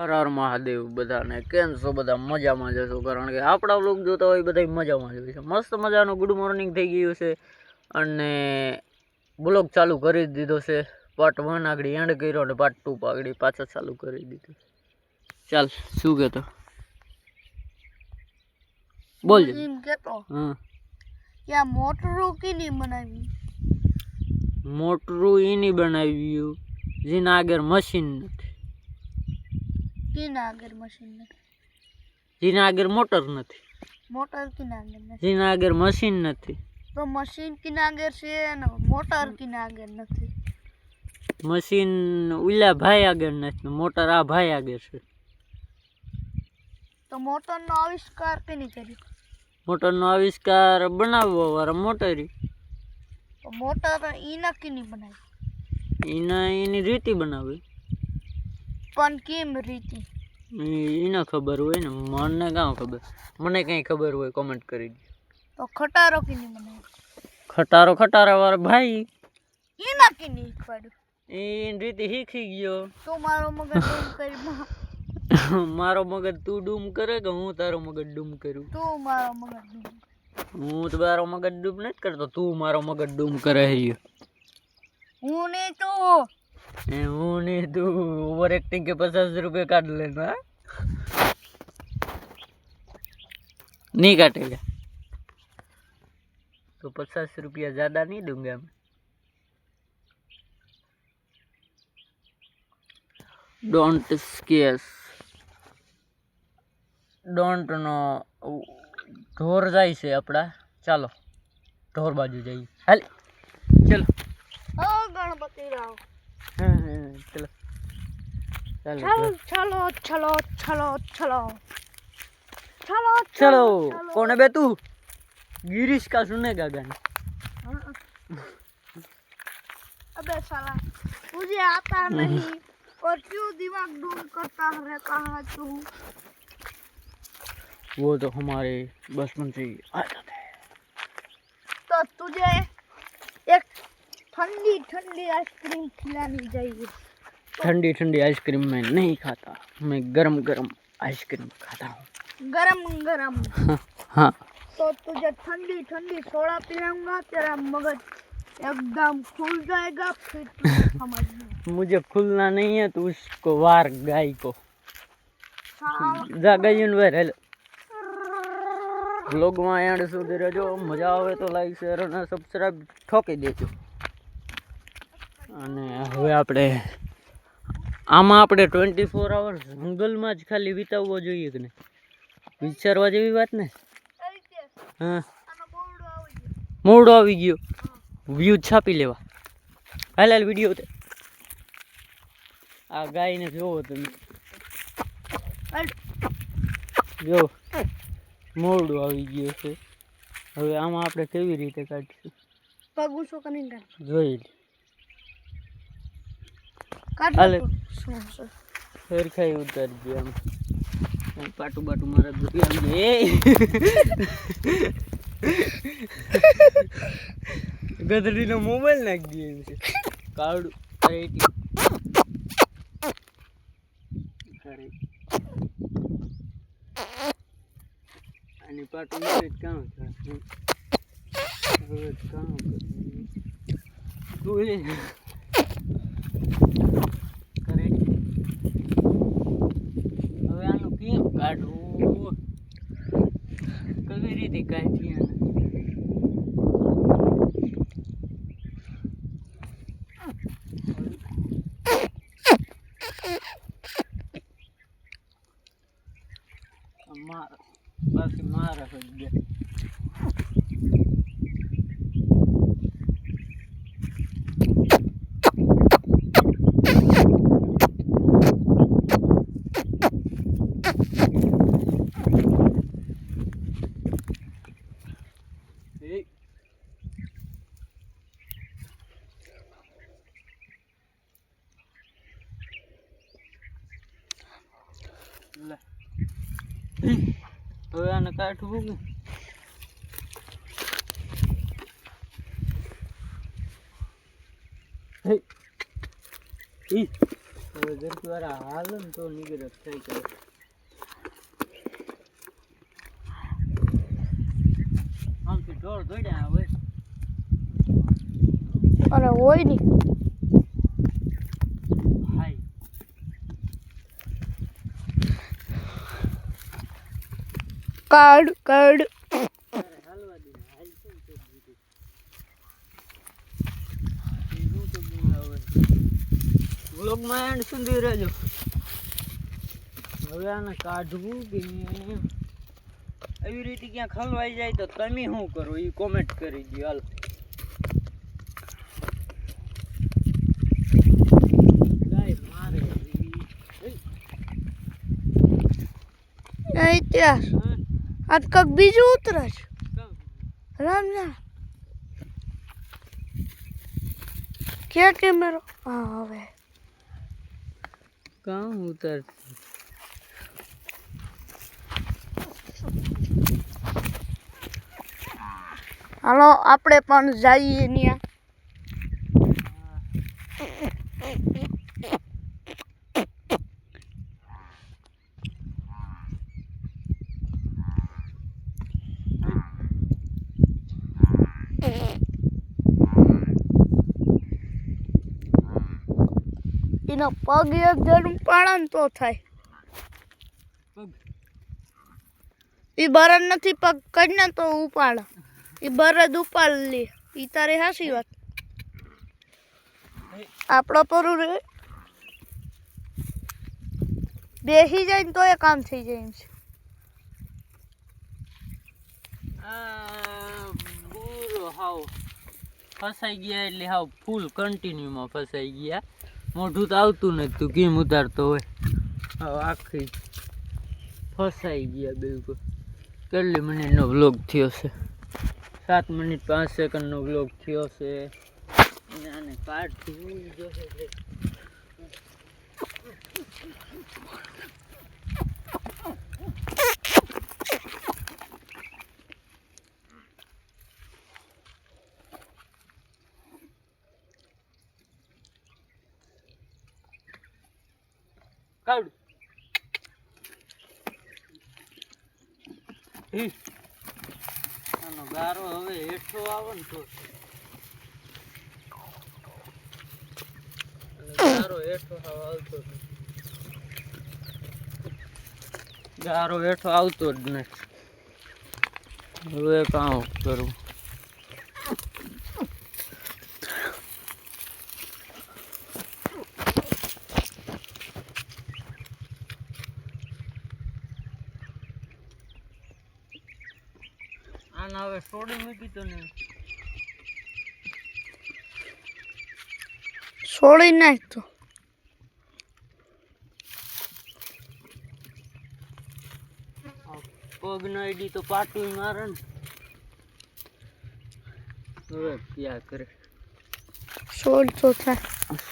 હર હર મહાદેવ બધાને. કેમ છો બધા? મજામાં જશો કારણ કે આપણા બ્લોગ જોતા હોય બધા મજામાં જ છે. મસ્ત મજાનું ગુડ મોર્નિંગ થઈ ગયું છે. અને બ્લોગ ચાલુ કરી દીધો છે. પાર્ટ વન આગળ એન્ડ કર્યો અને પાર્ટ ટુ આગળ પાછો ચાલુ કરી દીધો ચાલ શું કહેતો એમ કેતો હા. મોટરું કીની બનાવી? મોટરું એની બનાવ્યું. જેના આગળ મશીન નથી કીના આગળ મશીન નથી. આગળ મોટર નથી. મોટર કીના આગળ નથી. આગળ મશીન નથી. તો મશીન કીના આગળ છે અને મોટર કીના આગળ નથી. મશીન ઉલા ભાઈ આગળ નથી મોટર આ ભાઈ આગળ છે. તો મોટરનો આવિષ્કાર કેની કર્યો મોટરનો આવિષ્કાર બનાવવો વાળા મોટરી. મોટર મોટર ઈના નહીં બનાવી? એના એની રીતિ બનાવે. પણ કેમ રીતે? એને ખબર હોય ને મને કાં ખબર. મને કંઈ ખબર હોય કોમેન્ટ કરી દે તો ખટારો કીની મને? ખટારો ખટારા વાળા ભાઈ. ઈના કીની ખબર એની રીતે શીખી ગયો. તો મારો મગજ ડૂમ કરી. મારો મગજ તું ડૂમ કરે કે હું તારો મગજ ડૂમ કરું? તું મારો મગજ ડૂમ હું તો મારો મગજ ડૂબ નથી કરતો તું મારો મગજ ડૂમ કરે છે હું નહીં તું. એ હું નહીં તું ઓવર એક્ટિંગ के पचास रुपये काट लेना हाँ? नहीं काटेगा तो पचास रुपया ज़्यादा नहीं दूंगा मैं ડોન્ટ સ્કેસ ડોન્ટ નો ઢોર જાય છે આપણા ચાલો ઢોર બાજુ જઈએ હાલ ચલો ઓ ગણપતિ રાવ हाँ, हाँ, हाँ चलो। चलो चलो चलो। चलो चलो चलो चलो। कौन है बे तू? गिरीश का सुनेगा गाना। हाँ। अबे साला मुझे आता हम्म। नहीं और क्यों दिमाग डूब करता रहता है? तू वो तो हमारे बचपन से ही आ जाते हैं। तो तुझे एक ठंडी ठंडी आइसक्रीम खिलानी चाहिए ठंडी ठंडी आइसक्रीम मैं नहीं खाता मैं गरम गरम आइसक्रीम खाता हूँ गरम गरम हाँ हाँ तो तुझे ठंडी ठंडी सोडा पिलाऊंगा तेरा मगज एकदम खुल जाएगा फिर तू समझ में मुझे खुलना नहीं है तो उसको वार गाय को साला જા ગઈ ભાઈ હેલો બ્લોગમાં એન્ડ સુધી રહેજો મજા આવે તો લાઈક શેર અને સબસ્ક્રાઈબ ઠોકી દેજો અને હવે આપણે આમાં આપણે ટ્વેન્ટી ફોર અવર્સ જંગલમાં જ ખાલી વિતાવવો જોઈએ કે નહીં? વિચારવા જેવી વાત ને? હા. મોડો આવી ગયો. વ્યૂ છાપી લેવા. હાલ હાલ વીડિયો તે. આ ગાયને જોવો તમે. જો મોડું આવી ગયું છે. હવે આમાં આપણે કેવી રીતે કાઢીશું? પગ ઊંચો કરીને જોઈ લે. હાલે. ફેરખાઈ ઉતારજે આમ. આમ પાટું બાટું મારા દુખી આમ એ ગધડીનો મોબાઈલ નાખી દે એમ છે. કાવડું રેટી અરે. અને પાટું મારે કામ કામ. તું એ કરે હવે આનું કેમ કાઢવું કેવી રીતે કાઢીએ આને? આ મારા બાકી મારા જ ગયા એ લે હવે આને કાઢવું કે? હવે જરકી વાર હાલ ને તો નીકળે થાય કરે આમથી ઢોળ દોડ્યા હવે. અરે હોય નહીં હાય કાર્ડ કાર્ડ તારે હાલવા દે હાલ કેમ છે બીજું બીજું તો બી હવે વ્લોગમાં એન્ડ સુધી રહેજો હવે આને કાઢવું કે એવી રીતે ક્યાં ખલવાઈ જાય તો તમે શું કરો એ કોમેન્ટ કરી દો હાલ ગાય મારે આજ કંઈક બીજું ઉતરે છે? રામ રામ. ક્યાં કેમેરો? હા હવે. કાં ઉતર હાલો આપણે પણ જઈએ ત્યાં એનો પગ એક જણ પાડે ને તો થાય. એ બરદ નથી, પગ કરીને તો ઉપાડે. એ બરદ ઉપાડ લે. એ તારે હાસી વાત. આપણો પરું રે. બેસી જાય ને તો એ કામ થઈ જાય એમ છે. ફસાઈ ગયા એટલે હાવ ફૂલ કન્ટિન્યુમાં ફસાઈ ગયા. મોઢું તો આવતું નથી, તું કેમ ઉતારતો હોય. આખી ફસાઈ ગયા બિલકુલ. કેટલી મિનિટનો વ્લોગ થયો છે? સાત મિનિટ પાંચ સેકન્ડનો વ્લોગ થયો છે. આને કાઢવું જોશે આનો ગારો હવે હેઠો આવે ને તો. ગારો હેઠો આવતો. ગારો હેઠો આવતો જ નથી. હવે કામ કરું? આને હવે છોડી મૂકી તો નહીં. છોડી નાખ તો. પગ નો આઈડી તો પાટું મારે ને. હવે ક્યાં કરે? છોડ તો થાય.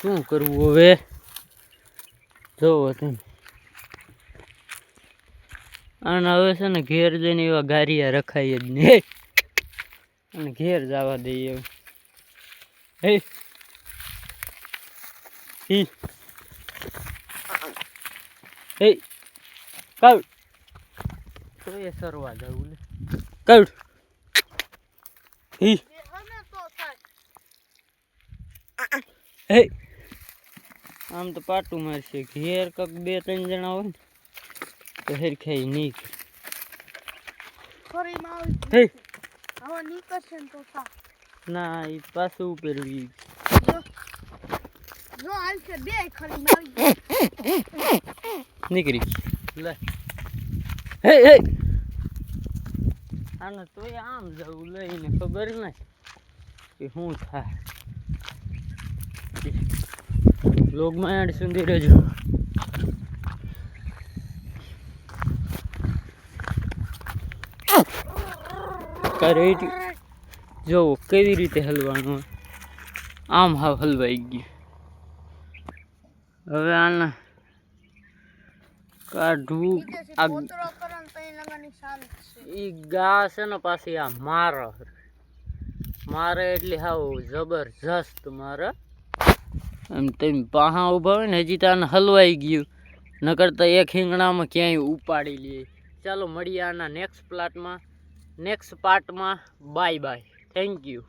શું કરવું હવે? જોવો તમે. અને હવે છે ને ઘેર જઈને એવા ગારિયા રખાય જ નહીં અને ઘેર જવા દઈએ હે. હી. હે. કાઉડ તો એ સરવા જવું લે. કાઉડ હી. હે. આમ તો પાટું મારશે. ઘેર કક બે ત્રણ જણા હોય ને. તો Nick. નહીં ફરી માં હે. હવે નીકળશે ને તો થા. ના એ પાછું ઉપરવી જો. હાલ છે બે ખરી માં આવી નીકળી. લે. હે હે. આને તોય આમ જવું લઈને ખબર નહીં કે શું થાય લોગમાં એડ સુધી રહેજો. કરે જોવો કેવી રીતે હલવાનું? આમ હાવ હલવાઈ ગયું. હવે આને કાઢવું ને ઈ ગા છે ને પાછી આ મારે. મારે એટલે હાવ જબરજસ્ત મારે. એમ તેમ પાહા ઊભા હોય ને હજી તાને હલવાઈ ગયું. નકર તો એક હિંગણામાં ક્યાંય ઉપાડી લઈએ ચાલો મળીએ આના નેક્સ્ટ પ્લાટમાં નેક્સ્ટ પાર્ટમાં બાય બાય થેન્ક યુ